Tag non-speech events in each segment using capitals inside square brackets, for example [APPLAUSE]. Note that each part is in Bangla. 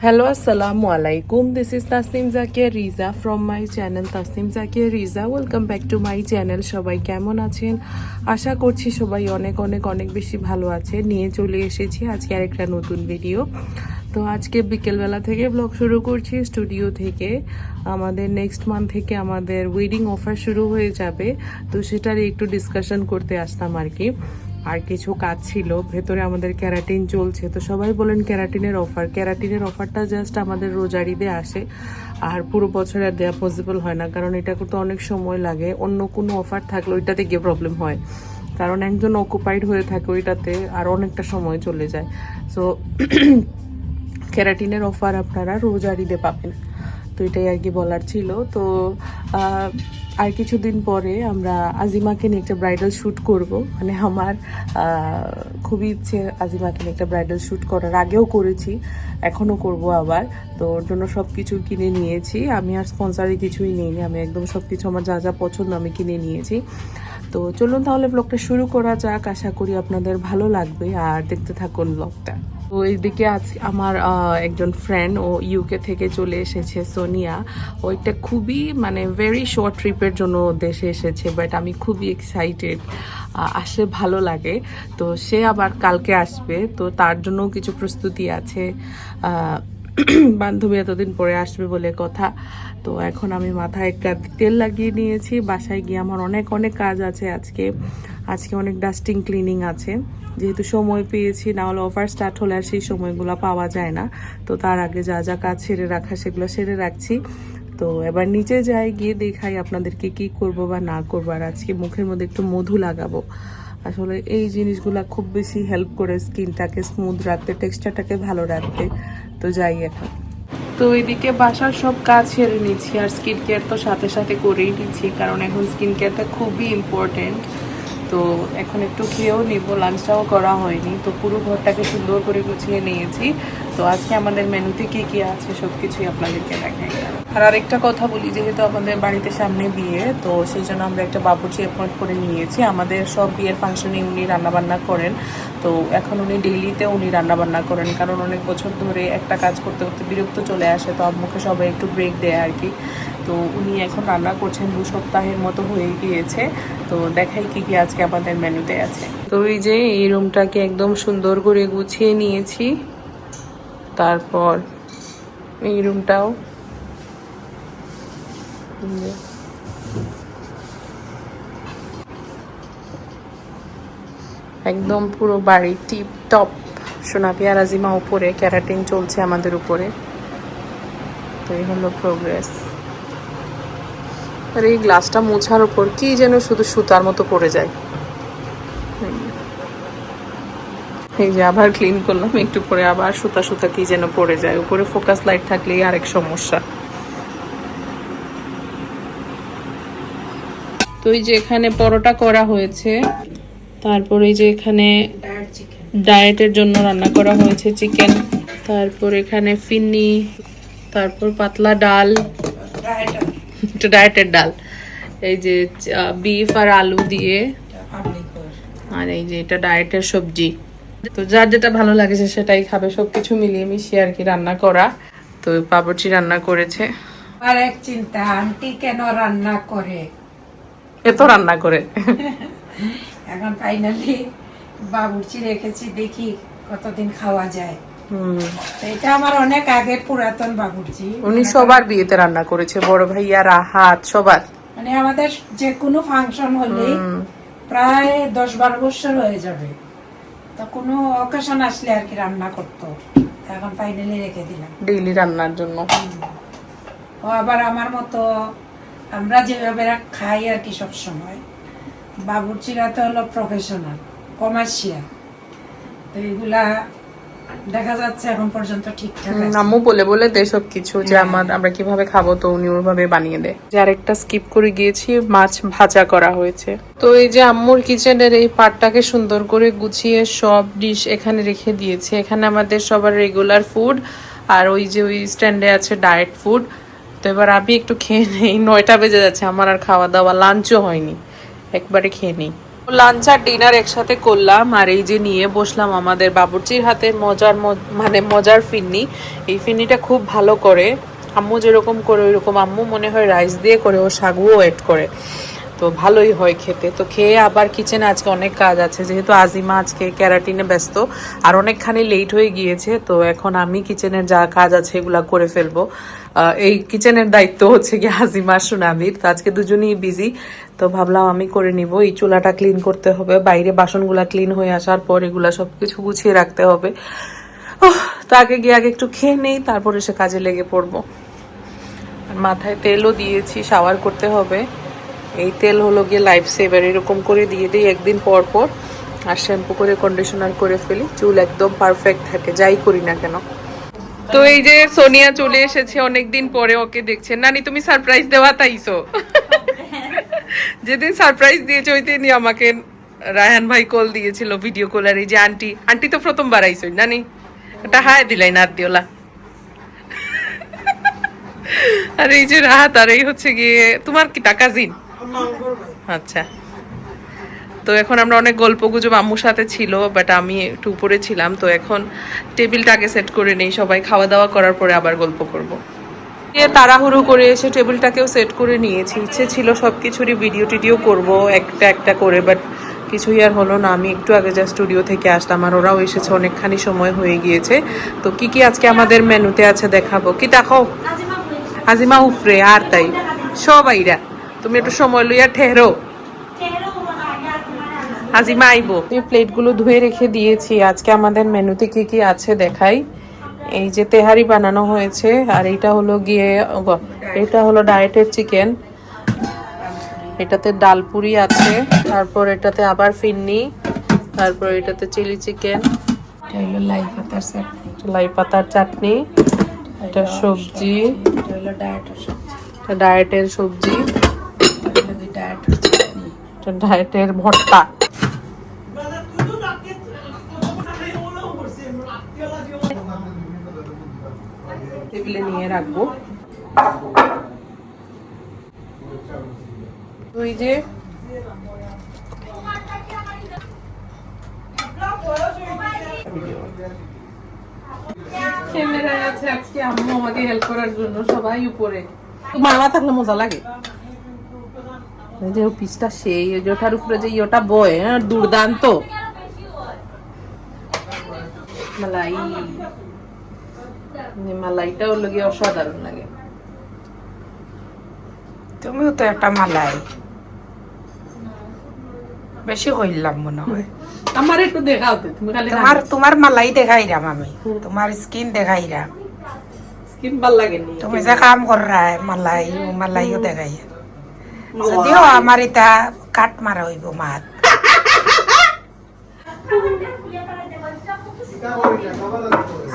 Hello, Assalamu alaikum. This is Tasnim Zakia Riza from my channel Tasnim Zakia Riza. Welcome back to my channel. সবাই কেমন আছেন আশা করছি সবাই অনেক অনেক অনেক বেশি ভালো আছে নিয়ে চলে এসেছি আজকে আরেকটা নতুন ভিডিও তো আজকে বিকেলবেলা থেকে ব্লগ শুরু করছি স্টুডিও থেকে আমাদের নেক্সট মান্থ থেকে আমাদের ওয়েডিং অফার শুরু হয়ে যাবে তো সেটারই একটু ডিসকাশন করতে আসতাম আর কি আর কিছু কাজ ছিল, ভেতরে আমাদের ক্যারাটিন চলছে। তো সবাই বলেন ক্যারাটিনের অফার। ক্যারাটিনের অফারটা জাস্ট আমাদের রোজারিতে আসে। আর পুরো বছর আর দেওয়া পসিবল হয় না, কারণ এটা করতে অনেক সময় লাগে। অন্য কোনো অফার থাকলে ওইটাতে গিয়ে প্রবলেম হয়। কারণ একজন অকুপাইড হয়ে থাকে ওইটাতে আর অনেকটা সময় চলে যায়। সো [CLEARS THROAT] ক্যারাটিনের অফার আপনারা রোজারিতে পাবেন। তো এটাই আর কি বলার ছিল। তো আর কিছুদিন পরে আমরা আজিমাকে নিয়ে একটা ব্রাইডাল শ্যুট করব। মানে আমার খুবই ইচ্ছে আজিমাকে নিয়ে একটা ব্রাইডাল শ্যুট করার। আগেও করেছি, এখনও করব আবার। তো ওর জন্য সব কিছু কিনে নিয়েছি। আমি আর স্পন্সারে কিছুই নিইনি। আমি একদম সব কিছু আমার যা যা পছন্দ আমি কিনে নিয়েছি। তো চলুন তাহলে ব্লগটা শুরু করা যাক। আশা করি আপনাদের ভালো লাগবে। আর দেখতে থাকুন ব্লগটা তো এইদিকে আজ আমার একজন ফ্রেন্ড ও ইউকে থেকে চলে এসেছে, সোনিয়া। ও একটা খুবই মানে ভেরি শর্ট ট্রিপের জন্য দেশে এসেছে বাট আমি খুবই এক্সাইটেড আসলে ভালো লাগে। তো সে আবার কালকে আসবে। তো তার জন্য কিছু প্রস্তুতি আছে। বান্ধবী এতদিন পরে আসবে বলে কথা। তো এখন আমি মাথায় তেল লাগিয়ে নিয়েছি। বাসায় গিয়ে আমার অনেক অনেক কাজ আছে আজকে। আজকে অনেক ডাস্টিং ক্লিনিং আছে। যেহেতু সময় পেয়েছি, না হলে অফার স্টার্ট হলে আর সেই সময়গুলো পাওয়া যায় না। তো তার আগে যা যা কাজ সেরে রাখা, সেগুলো সেরে রাখছি। তো এবার নিচে যাই, গিয়ে দেখাই আপনাদেরকে কি করব বা না করব। আর আজকে মুখের মধ্যে একটু মধু লাগাবো। আসলে এই জিনিসগুলো খুব বেশি হেল্প করে স্কিনটাকে স্মুথ রাখতে টেক্সচারটাকে ভালো রাখতে। তো যাই এখন। তো এদিকে বাসার সব কাজ সেরে নিচ্ছি আর স্কিন কেয়ার তো সাথে সাথে করেই নিচ্ছি কারণ এখন স্কিন কেয়ারটা খুবই ইম্পর্টেন্ট তো এখন একটু খেয়েও নিব লাঞ্চটাও করা হয়নি। তো পুরো ঘরটাকে সুন্দর করে গুছিয়ে নিয়েছি। তো আজকে আমাদের মেনুতে কি কি আছে সব কিছুই আপনাদেরকে দেখাই। আর আরেকটা কথা বলি, যেহেতু আমাদের বাড়িতে সামনে বিয়ে, তো সেই জন্য আমরা একটা বাবুর্চি অ্যাপয়েন্ট করে নিয়েছি। আমাদের সব বিয়ের ফাংশনে উনি রান্নাবান্না করেন। তো এখন উনি ডেইলিতে উনি রান্নাবান্না করেন, কারণ অনেক বছর ধরে একটা কাজ করতে করতে বিরক্ত চলে আসে। তো আম্মুকে সবাই একটু ব্রেক দেয় আর কি। তো উনি এখন রান্না করছেন দু সপ্তাহের মতো হয়ে গিয়েছে। তো দেখাই কি কি আজকে আমাদের মেনুতে আছে। তো এই যে এই রুমটাকে একদম সুন্দর করে গুছিয়ে নিয়েছি। তারপর এই রুমটাও। একদম পুরো বাড়ি টিপ টপ। সোনাপি আর আজিমা উপরে, ক্যারাটিন চলছে আমাদের উপরে। তো এই হলো প্রোগ্রেস আর এই গ্লাসটা মোছার উপর কি যেন শুধু সুতার মতো পড়ে যায়। এই যে আবার ক্লিন করলাম, একটু পরে আবার সুতা সুতা কি যেন পড়ে যায়। উপরে ফোকাস লাইট থাকলেই আরেক সমস্যা। তো এই যে এখানে পরোটা করা হয়েছে, তারপর এই যে এখানে ডায়েটের জন্য রান্না করা হয়েছে চিকেন তারপর এখানে ফিন্নি, তারপর পাতলা ডাল। এটা ডায়েটের ডাল। এই যে বিফ আর আলু দিয়ে। আর এই যে এটা ডায়েটের সবজি। তো যার যেটা ভালো লাগে সে সেটাই খাবে। সবকিছু মিলিয়ে মিশিয়ে আর কি রান্না করা। তো বাবুর্চি রান্না করেছে। আর এক চিন্তা আন্টি কেন রান্না করে? এত রান্না করে। [LAUGHS] এখন ফাইনালি বাবুর্চি রেখেছি দেখি কতদিন খাওয়া যায়। এটা আমার অনেক আগের পুরাতন বাবুর্চি। উনি সবার বিয়েতে রান্না করেছে বড় ভাইয়া রাহাত সবার। মানে আমাদের যে কোনো ফাংশন প্রায় দশ বারো বছর হয়ে যাবে। তো কোনো অকেশন আসলে আর কি রান্না করতো। এখন ফাইনালি রেখে দিলাম। ডেইলি রান্নার জন্য। ও আবার আমার মতো আমরা যেভাবে খাই আর কি সব সময় বাবুর্চিরা তো হলো প্রফেশনাল কমার্শিয়াল তো এগুলা দেখা যাচ্ছে এখন পর্যন্ত ঠিকঠাক। আম্মু বলে বলে দেয় সব কিছু যে আমার আমরা কীভাবে খাব তো উনি ওভাবে বানিয়ে দেয় যে আরেকটা স্কিপ করে গিয়েছি মাছ ভাজা করা হয়েছে। তো এই যে আম্মুর কিচেনের এই পার্টটাকে সুন্দর করে গুছিয়ে সব ডিশ এখানে রেখে দিয়েছে। এখানে আমাদের সবার রেগুলার ফুড আর ওই যে ওই স্ট্যান্ডে আছে ডায়েট ফুড তো এবার আমি একটু খেয়ে নেই। নয়টা বেজে যাচ্ছে আমার আর খাওয়া দাওয়া লাঞ্চও হয়নি। একবারে খেয়ে নেই। লাঞ্চ আর ডিনার একসাথে করলাম, আর এই যে নিয়ে বসলাম আমাদের বাবুর্চির হাতে মজার মানে মজার ফিন্নি। এই ফিন্নিটা খুব ভালো করে। আম্মু যেরকম করে, ওইরকম আম্মু মনে হয় রাইস দিয়ে করে, ও সাগুও এড করে। তো ভালোই হয় খেতে। তো খেয়ে আবার কিচেনে আজকে অনেক কাজ আছে। যেহেতু আজিমা আজকে ক্যারাটিনে ব্যস্ত, আর অনেকখানি লেট হয়ে গিয়েছে, তো এখন আমি কিচেনের যা কাজ আছে এগুলা করে ফেলব। এই কিচেনের দায়িত্ব হচ্ছে কি আজিমা সুনামির। তো আজকে দুজনেই বিজি তো ভাবলাম আমি করে নিব। এই চুলাটা ক্লিন করতে হবে, বাইরে বাসনগুলা ক্লিন হয়ে আসার পর এগুলা সবকিছু গুছিয়ে রাখতে হবে। তো আগে গিয়ে আগে একটু খেয়ে নেই, তারপর এসে কাজে লেগে পড়ব। মাথায় তেলও দিয়েছি শাওয়ার করতে হবে। এই তেল হলো গিয়ে লাইফ সেভার এরকম করে দিয়ে দিই একদিন পর পর। আর শ্যাম্পু করে কন্ডিশনার করে ফেলি চুল একদম পারফেক্ট থাকে যাই করি না কেন। তো এই যে সোনিয়া চলে এসেছে অনেকদিন পরে ওকে দেখছেন নানি তুমি সারপ্রাইজ দেওয়া তাইছো? [LAUGHS] যেদিন সারপ্রাইজ দিয়েছে ওই দিনই আমাকে রায়হান ভাই কল দিয়েছিল ভিডিও কল আর এই যে আন্টি আন্টি তো প্রথমবার আইসই। নানি এটা হায় দিলাই না দিওলা। [LAUGHS] আর এই যে রাহাত আর এই হচ্ছে গিয়ে তোমার কি টাকা জিন আচ্ছা। তো এখন আমরা অনেক গল্প গুজব আম্মুর সাথে ছিল বাট আমি একটু উপরে ছিলাম, তো এখন টেবিলটা আগে সেট করে নেই, সবাই খাওয়া দাওয়া করার পরে আবার গল্প করব। তাড়াহুড়ো করে এসে টেবিলটাকেও সেট করে নিয়েছি। ইচ্ছে ছিল সব কিছুরই ভিডিও টিডিও করব, একটা একটা করে বাট কিছুই আর হলো না। আমি একটু আগে যা স্টুডিও থেকে আসলাম, আর ওরাও এসেছে, অনেকখানি সময় হয়ে গিয়েছে। তো কি কি আজকে আমাদের মেনুতে আছে দেখাবো? কি দেখো আজিমা উফরে, আর তাই। সবাইরা। তুমি একটু সময় লইয়া ঠেরো। আজিমা আইবো। এই প্লেটগুলো ধুয়ে রেখে দিয়েছি। আজকে আমাদের মেনুতে কি কি আছে দেখাই। এই যে তেহারি বানানো হয়েছে আর এটা হলো গিয়ে এটা হলো ডায়েটের চিকেন। এটাতে ডালপুরি আছে তারপর এটাতে আবার ফিন্নি তারপর এটাতে চিলি চিকেন। এটা হলো লাই পাতার চাটনি। লাই পাতার চাটনি এটা সবজি। এটা হলো ডায়েটের সবজি। এটা ডায়েটের ভর্তা। টেবিলে নিয়ে রাখব। ওই যে আছে আজকে আম্মু আমাকে হেল্প করার জন্য সবাই উপরে। থাকলে মজা লাগে। যে পিসটা সেই ওটার উপরে যে ইয়েটা বয় হ্যাঁ, দুর্দান্ত। মালাই। যে মালাইটা হলো গিয়ে অসাধারণ লাগে। তুমিও তো একটা মালাই। বেশি কইলাম মনে হয়। আমার একটু দেখাও তুমি খালি তোমার তোমার মালাই দেখাইরাম আমি। তোমার স্কিন দেখাইরাম। স্কিন ভালো লাগেনি। তুমি যে কাম কররা মালাই মালাইও দেখাই যদিও আমার এটা কাট মারা হইব মাত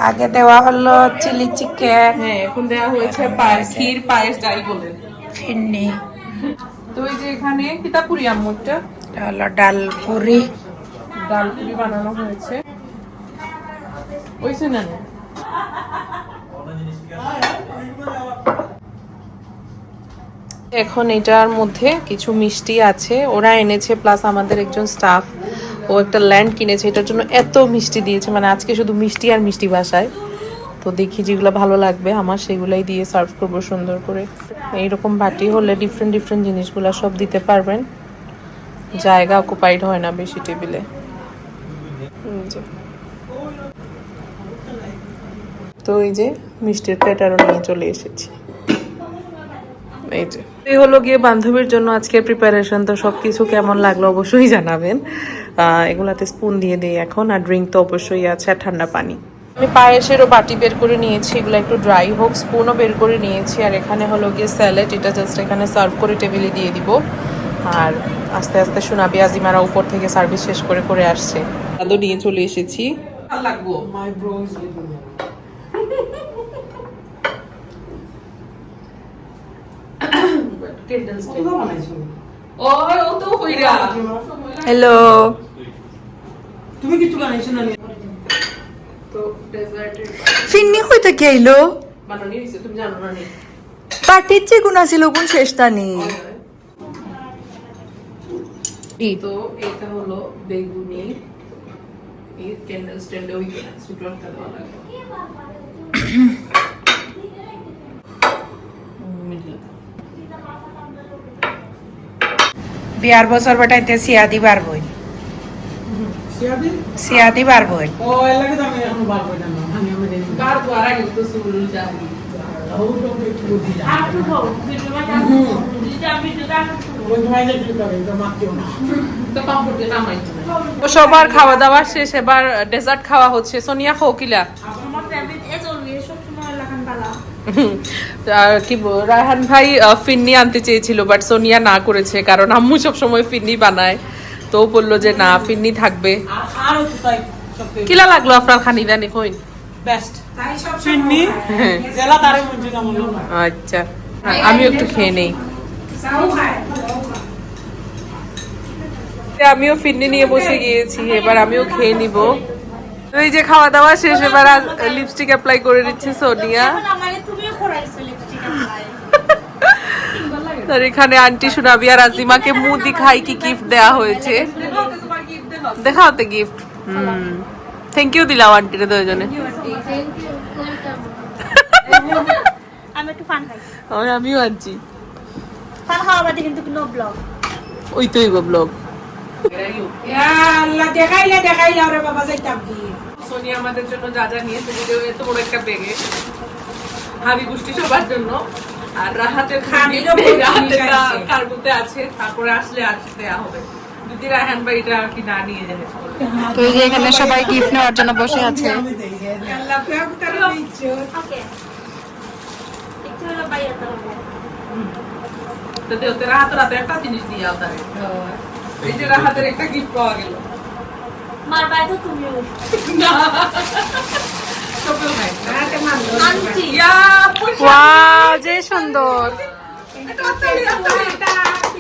আগে দেওয়া হলো চিলি চিকেন। হ্যাঁ এখন দেওয়া হয়েছে পায়েস ক্ষীর পায়েস যাই বলেন ফিন্নি। তো এই যে এখানে কিতাপুরি আম্মুরটা এটা হলো ডাল পুরি। ডাল পুরি বানানো হয়েছে। ওইছে না না? এখন এটার মধ্যে কিছু মিষ্টি আছে। ওরা এনেছে প্লাস আমাদের একজন স্টাফ ও একটা ল্যান্ড কিনেছে। এটার জন্য এত মিষ্টি দিয়েছে মানে আজকে শুধু মিষ্টি আর মিষ্টি বাসায়। তো দেখি যেগুলো ভালো লাগবে, আমার সেগুলাই দিয়ে সার্ভ করব সুন্দর করে। এইরকম বাটি হলে ডিফারেন্ট ডিফারেন্ট জিনিসগুলো সব দিতে পারবেন। জায়গা অকুপাইড হয় না বেশি টেবিলে। তো এই যে মিষ্টির প্লেটারও নিয়ে চলে এসেছি। এই যে। এই হলো গিয়ে বান্ধবীর জন্য আজকে প্রিপারেশন তো সব কিছু কেমন লাগল অবশ্যই জানাবেন। এগুলাতে স্পুন দিয়ে দিই এখন আর ড্রিঙ্ক তো অবশ্যই আছে আর ঠান্ডা পানি। আমি পায়েসেরও বাটি বের করে নিয়েছি এগুলো একটু ড্রাই হোক স্পুনও বের করে নিয়েছি আর এখানে হলো গিয়ে স্যালাড এটা জাস্ট এখানে সার্ভ করে টেবিলে দিয়ে দিব। আর আস্তে আস্তে শোনাবি আজিমারা উপর থেকে সার্ভিস শেষ করে করে আসছে। দাদু নিয়ে চলে এসেছি। লাগবো। মাই ব্রো ইজ গেটিং ও ও তো হইরা হ্যালো তুমি কিছু বানাইছো না তো ডেজার্টের ফিন্নি কই থেকে আইলো? বানানি হইছে তুমি জানো না নি পার্টির যে কোন আছিল কোন শেষটা নি তো এটা হলো বেগুনি। এই ক্যান্ডেল স্ট্যান্ডে ওই সুটনটা দেওয়া [COUGHS] লাগে মিডলে বিয়ার বছর বেটাইতে সিয়াদি সিয়াদি বার জানি তো কমফোর্টে নামাইছে সবার খাওয়া দাওয়া শেষ এবার ডেজার্ট খাওয়া হচ্ছে সোনিয়া খোকিলা। কি রায়হান ভাই ফিন্নি আনতে চেয়েছিল বাট সোনিয়া না করেছে কারণ আম্মু সব সময় ফিন্নি বানায়। তো ও বলল যে না ফিন্নি থাকবে। কিলা লাগল আপনার খানি দানি কইন বেস্ট তাই হ্যাঁ। জেলা তারে মঞ্জু কামল আচ্ছা। আমিও একটু খেয়ে নেই। আমিও ফিরনি নিয়ে বসে গিয়েছি এবার আমিও খেয়ে নিব। তো এই যে খাওয়া দাওয়া শেষ এবার লিপস্টিক অ্যাপ্লাই করে দিচ্ছে সোনিয়া। [LAUGHS] আর এখানে আন্টি সুনাবি আর আজিমাকে মুদি খাই কি গিফট দেয়া হয়েছে। দেখাওতে গিফট হুম। থ্যাংক ইউ দিলাম আন্টিরে দুজনে। [LAUGHS] আমিও আনছি। ওই তো ব্লগ আল্লাহ দেখাইলে দেখাইলে ওরে বাবা যাইতাম কি? সোনিয়া আমাদের জন্য যা যা নিয়েছে ভিডিও এত বড় একটা ব্যাগে। হাবি গুষ্টি সবার জন্য। আর রাহাতের হাবিরও জিনিস আছে। তারপরে আসলে আসতে হবে। যদি রায়হান ভাই এটা কি না নিয়ে যায় তো এই যে এখানে সবাই গিফট নেওয়ার জন্য বসে আছে। তো হবে। তো দেওতে রাহাতের হাতে একটা জিনিস দিয়ে আওতারে এই যে রাহাতের একটা গিফট পাওয়া গেল। মার বাইরে তো তুমিও সবেও নাই রাতে মানলো আন্টি ইয়া পয়সা ওয়াও যে সুন্দর।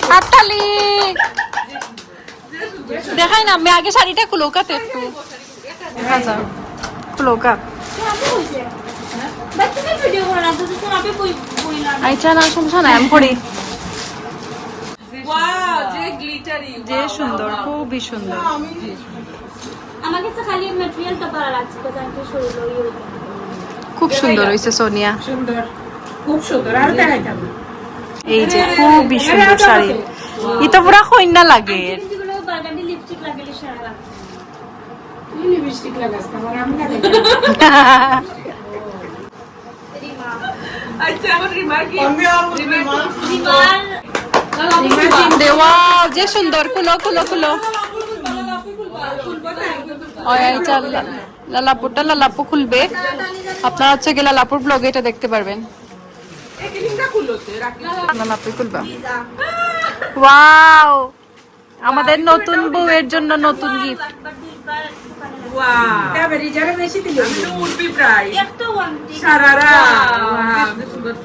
হাততালি। দেখাই না আমি আগে শাড়িটা খুলো কাতে একটু। দেখা যাও খুলো কা আমি হইছে বাচ্চা ভিডিও করে না তো তুমি আপনি কই কই না আইচা না সমস্যা নাই আমি পড়ি যে সুন্দর খুবই সুন্দর। আমাকে তো খালি ম্যাটেরিয়ালটা ভালো লাগছে তো জানতে শুরু খুব সুন্দর হয়েছে সোনিয়া। সুন্দর খুব সুন্দর। আর দেখাইতাম এই যে খুবই সুন্দর শাড়ি। এটা পুরা কইনা লাগে। লিপস্টিক লাগালে সারা লাগছে লিপস্টিক লাগাস আমার আমি লাগাই [LAUGHS] রিমা আচ্ছা আমার রিমার্কি রিমার দেওয়া যে সুন্দর কুলো কুলো কুলো লালাপুরটা লালাপু খুলবে আপনারা হচ্ছে গিয়ে লালাপুর ব্লগে এটা দেখতে পারবেন লালাপু খুলবা ওয়াও আমাদের নতুন বউয়ের জন্য নতুন গিফট একবার দুইবার ওয়াও এবারে যারা উঠবি প্রায় একটা ওয়ান সারারা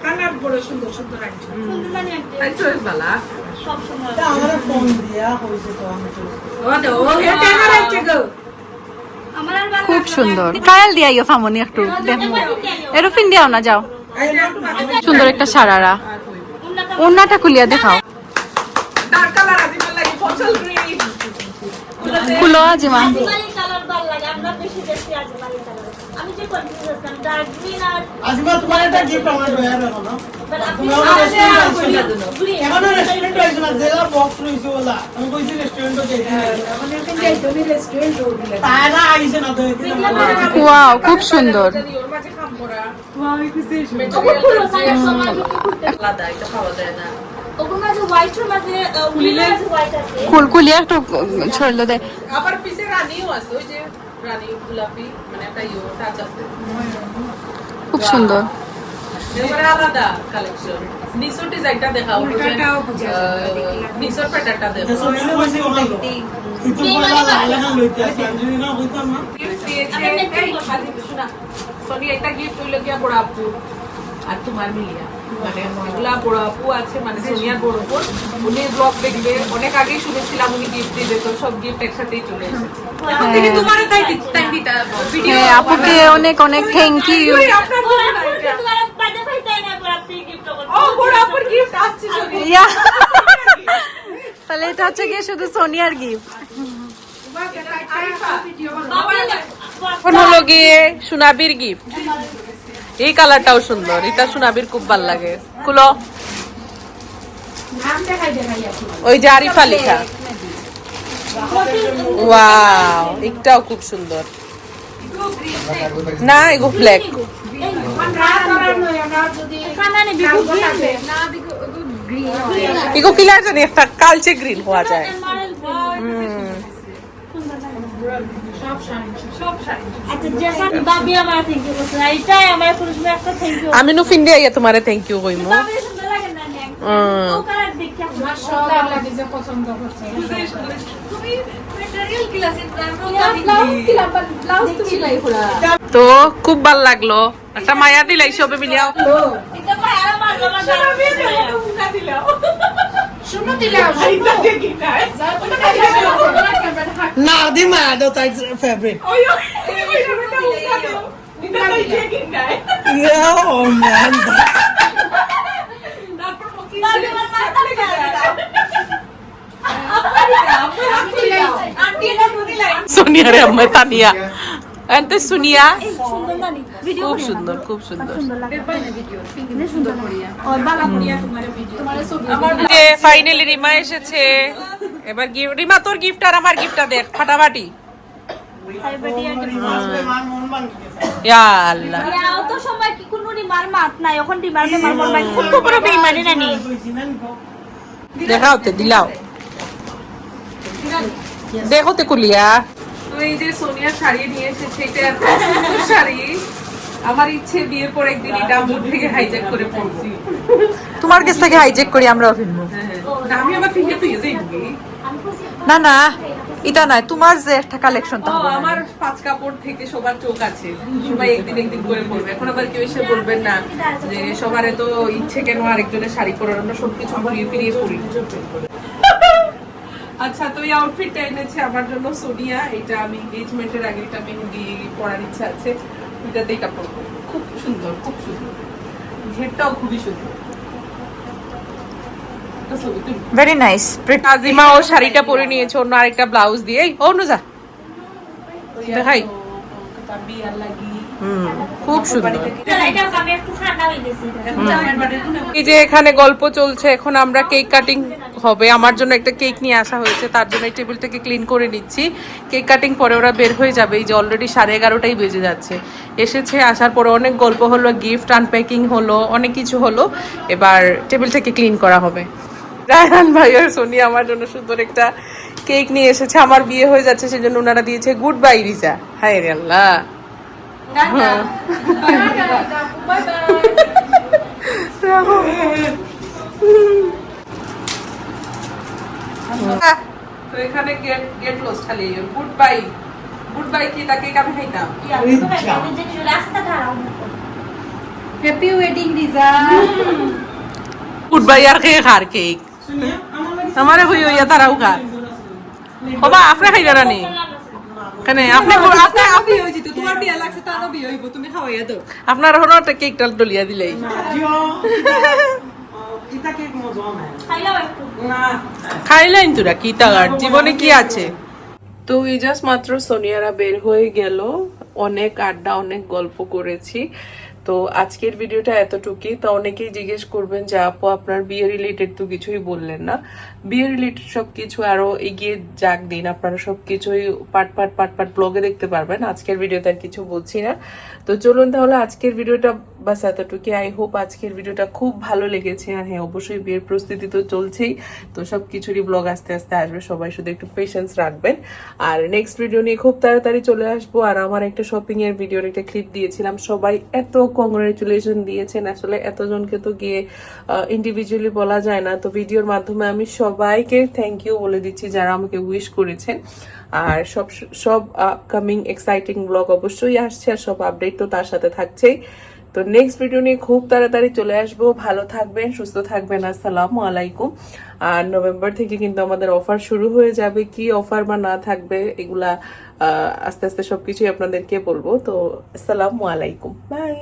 কালার বড় সুন্দর সুন্দর আছে সুন্দর লাগে একটা বালা সব সময় আমার ফোন দিয়া হইছে তো আমি ও তো ও এটা আমার আছে গো আমার আর ভালো খুব সুন্দর। ট্রায়াল দিয়া ইয়ো ফামনি একটু। দেখো। এরোফিন দিয়াও না যাও। সুন্দর একটা সারারা। ওন্নাটা খুলিয়া দেখাও। খুলো আজিমা। ভালো লাগে আমরা বেশি বেশি আছে বালি আমি যে কনফিউজ হচ্ছিলাম ডার্ক আর আজিমা তোমার একটা গিফট আমার দয়া রাখো না। বাট আপনি গ্রিন এখনও রেস্টুরেন্ট হইছে না। জেলা বক্স রইছে বলা। আমি কইছি রেস্টুরেন্টে যাইতে মানে খুব সুন্দর। খাওয়া যায় না। ওগুলো মাঝে হোয়াইটের মাঝে উলিলের মাঝে হোয়াইট আছে। কুল কুলিয়া একটু ছড়লো দে আবার পিছে রানীও আছে ওই যে রানী গোলাপি মানে একটা ইয়ে টাচ আছে। খুব সুন্দর। এবারে আলাদা কালেকশন নিসোর ডিজাইনটা দেখাও ওই যে, ওটাটাও বুঝা যায়, আহ, দেখলাম। নিসোর প্যাটার্নটা দেখো সোনিয়া কইছে ওনা কিন্তু পয়লা লাগান লইতে আছে। আমি না কইতাম না গিফট দিয়েছে একটা এই, বলব। হাজি, শোনা। সোনি এটা গিফট হইল গিয়া বড় আপু আর তোমার মিলিয়া। মানে এগুলা বড় আপু আছে মানে সোনিয়ার বড় বোন উনি ব্লগ দেখবে। অনেক আগেই শুনেছিলাম উনি গিফট দিবে তো সব গিফট একসাথেই চলে এসেছে। এখন থেকে তোমার তাই তাই দিতা ভিডিও হ্যাঁ আপুকে অনেক অনেক থ্যাংক ইউ আপনার সোনি ইয়া। তাহলে এটা হচ্ছে গিয়ে শুধু সোনিয়ার গিফট এখন হলো গিয়ে সুনাবির গিফট এই কালারটাও সুন্দর। এটা সুনাবির খুব ভালো লাগে। খুলো। ওই যে আরিফা লেখা ওয়াও, এটাও খুব সুন্দর। না, এগো বিগু এগো কিলার জানি, একটা কালচে গ্রিন হওয়া যায়। আমি নো ফিন্ডিয়া ইয়া তোমারে থ্যাংক ইউ কইমু। তো খুব ভালো লাগল। একটা মায়া দিলাই সবে মিলিয়াও। ना दी मैं दो ताइज favourite Oh man. Sonia Ramatadia. Antes Sonia. Video খুব সুন্দর খুব সুন্দর। যে ফাইনালি রিমা এসেছে। এবার গিফট রিমা তোর গিফট আর আমার গিফটটা দেখ ফাটাফাটি। নিব দেখাও তে দিলাও। দেখো তে কুলিয়া। এই যে সোনিয়া শাড়ি নিয়ে এসেছে এটা শাড়ি। আমার ইচ্ছে বিয়ের পর একদিন এটা মুখ থেকে হাইজ্যাক করে পড়ছি। তোমার কাছ থেকে হাইজেক করি আমরাও ফিরবো না, আমি আবার ফিরে ফিরে দেখবি না না এটা নয় তোমার যে একটা কালেকশন ও আমার পাঁচ কাপড় থেকে সবার চোখ আছে। সবাই একদিন একদিন করে পরবে এখন আবার কেউ এসে বলবেন না যে সবার এত ইচ্ছে কেন আরেকজনের শাড়ি পরার? আমরা সবকিছু ঘুরিয়ে ফিরিয়ে পরি। আচ্ছা তো এই আউটফিটটা এনেছে আমার জন্য সোনিয়া এটা আমি এনগেজমেন্টের আগে এটা মেহেন্দি পরার ইচ্ছা আছে। এটাতে এটা পরবো খুব সুন্দর খুব সুন্দর। ঘেরটাও খুবই সুন্দর। ভেরি নাইস আজিমা ও শাড়িটা পরে নিয়েছে অন্য আরেকটা ব্লাউজ দিয়ে। ও নুজা দেখাই। খুব সুন্দর। এই যে এখানে গল্প চলছে এখন আমরা কেক কাটিং হবে আমার জন্য একটা কেক নিয়ে আসা হয়েছে তার জন্য এই টেবিলটাকে ক্লিন করে নিচ্ছি কেক কাটিং পরে ওরা বের হয়ে যাবে এই যে অলরেডি সাড়ে এগারোটাই বেজে যাচ্ছে এসেছে আসার পরে অনেক গল্প হলো গিফট আনপ্যাকিং হলো অনেক কিছু হলো এবার টেবিলটাকে ক্লিন করা হবে রায়হান ভাই আর সোনি আমার জন্য সুন্দর একটা কেক নিয়ে এসেছে আমার বিয়ে হয়ে যাচ্ছে সেজন্য ওনারা দিয়েছে গুড বাই রিজা হায় রে আল্লাহ তো এখানে গেট গেট ক্লোজ খালি গুড বাই গুড বাই কি? তাকে আমি খাইতাম। Happy wedding Riza good bye আর কে খার কেক? শুনিয়া আমার হই হইয়া তারাও খা বাবা আপনি খাইলা রানি। কেন আপনি আপনি আপনি তোমার বিয়ে লাগছে তারও বিয়ে হইব তুমি খাওয়াইয়া দাও। আপনার হলো একটা কেকটা ডলিয়া দিলেই জিও ইতা কেক মজা না। খাইলাও একটু। না। খাইলেন তোরা কি তাগার জীবনে কি আছে? তো এই জাস্ট মাত্র সোনিয়ারা বের হয়ে গেল। অনেক আড্ডা অনেক গল্প করেছি। তো আজকের ভিডিওটা এতটুকুই। তো অনেকেই জিজ্ঞেস করবেন যে, আপু, আপনার বিয়ে রিলেটেড তো কিছুই বললেন না? বিয়ে রিলেটেড সব কিছু আরও এগিয়ে যাক দিন। আপনারা সব কিছুই পাট পাট পাট পাট ব্লগে দেখতে পারবেন। আজকের ভিডিওতে আর কিছু বলছি না। তো চলুন তাহলে আজকের ভিডিওটা বাস এতটুকুই। আই হোপ আজকের ভিডিওটা খুব ভালো লেগেছে। আর হ্যাঁ অবশ্যই বিয়ের প্রস্তুতি তো চলছেই। তো সব কিছুরই ব্লগ আস্তে আস্তে আসবে। সবাই শুধু একটু পেশেন্স রাখবেন। আর নেক্সট ভিডিও নিয়ে খুব তাড়াতাড়ি চলে আসব। আর আমার একটা শপিং এর ভিডিওর একটা ক্লিপ দিয়েছিলাম। সবাই এত কংগ্রেচুলেশন দিয়েছেন। আসলে এতজনকে তো গিয়ে ইন্ডিভিজুয়ালি বলা যায় না। তো ভিডিওর মাধ্যমে আমি সবাইকে থ্যাংক ইউ বলে দিচ্ছি যারা আমাকে উইশ করেছেন। আর সব সব আপকামিং এক্সাইটিং ব্লগ অবশ্যই আসছে আর সব আপডেট তো তার সাথে থাকছেই। তো নেক্সট ভিডিও নিয়ে খুব তাড়াতাড়ি চলে আসব। ভালো থাকবেন, সুস্থ থাকবেন। আসসালামু আলাইকুম। আর নভেম্বর থেকে কিন্তু আমাদের অফার শুরু হয়ে যাবে। কি অফার বা না থাকবে, এগুলা আস্তে আস্তে সবকিছুই আপনাদেরকে বলব। তো আসসালামু আলাইকুম। বাই